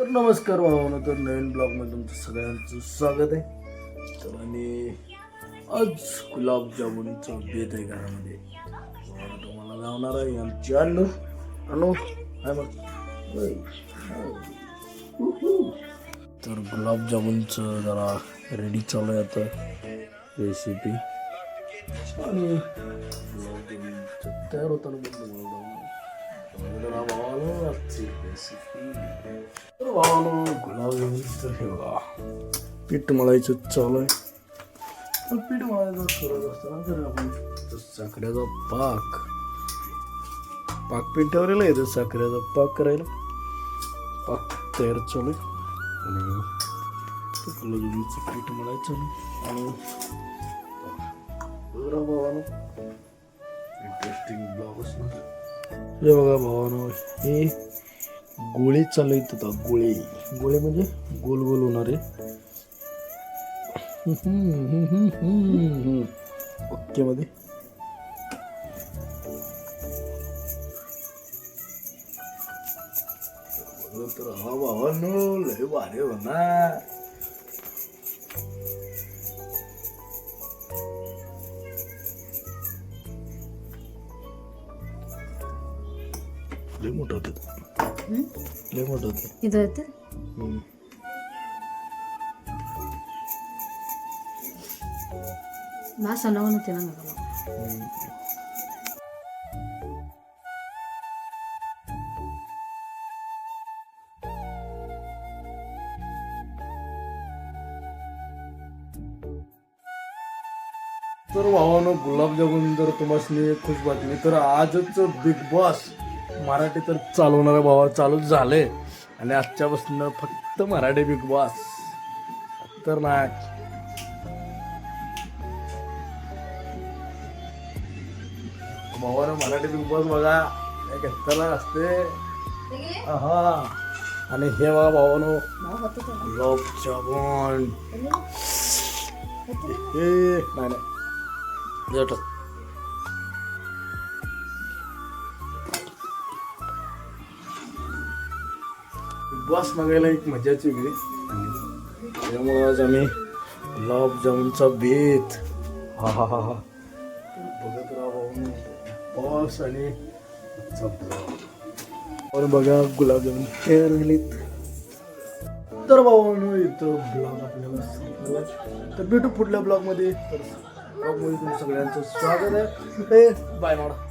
तर नमस्कार भावानो तर नवीन ब्लॉगमध्ये तुमचं सगळ्यांचं स्वागत आहे. तर आणि आज गुलाबजामुनचा बेत आहे घरामध्ये. तुम्हाला लावणार आहे आमची अण्णू अनु हाय मग. तर गुलाबजामुनचं जरा रेडी चालू आहे आता रेसिपी आणि गुलाबजामुनचं तयार होताना मग तुम्हाला पीठ मळायचं चालू आहे पीठ मळायचं करत असताना आपण साखरेचा पाक पाक पीठ आहे तर साखरेचा पाक करायला पाक तयार चालू आहे आणि गुलाबजामुनचं पीठ मळायचं आणि बघा भावानो इंटरेस्टिंग ब्लॉग असणार हे बघा भावानो हे गोळे चालू आहेत आता गोळे. गोळे म्हणजे गोल गोल होणारे ओके मध्ये. तर हा नो लय भारी होणार. लय मोठं होतं लय मोठं होतं इथं येते हम्म. मासा लावून होते ना मला तर भावानं गुलाबजामुन जर तुम्हाला खुश बातमी तर आजच बिग बॉस मराठी तर चालवणारा भावा चालू झाले आणि आजच्यापासून फक्त मराठी बिग बॉस. तर नाही भावानं मराठी बिग बॉस बघा. एक खतरनाक असते. हा आणि हे बघा भावानं. गुलाबजामुन हे. नाही नाही. बस बघायला एक मजाची वेगळी. त्यामुळे आज आम्ही गुलाबजामुनचा बेत. हा हा हा हा. बघत राहा. बॉस आणि. और बघा गुलाबजामुन तयार झालीत. तर भावानो इथं ब्लॉग आपल्याला संपलेला. तर भेटू पुढल्या ब्लॉगमध्ये. तर ब्लॉगमध्ये तुमचं सगळ्यांचं स्वागत आहे. बाय माडा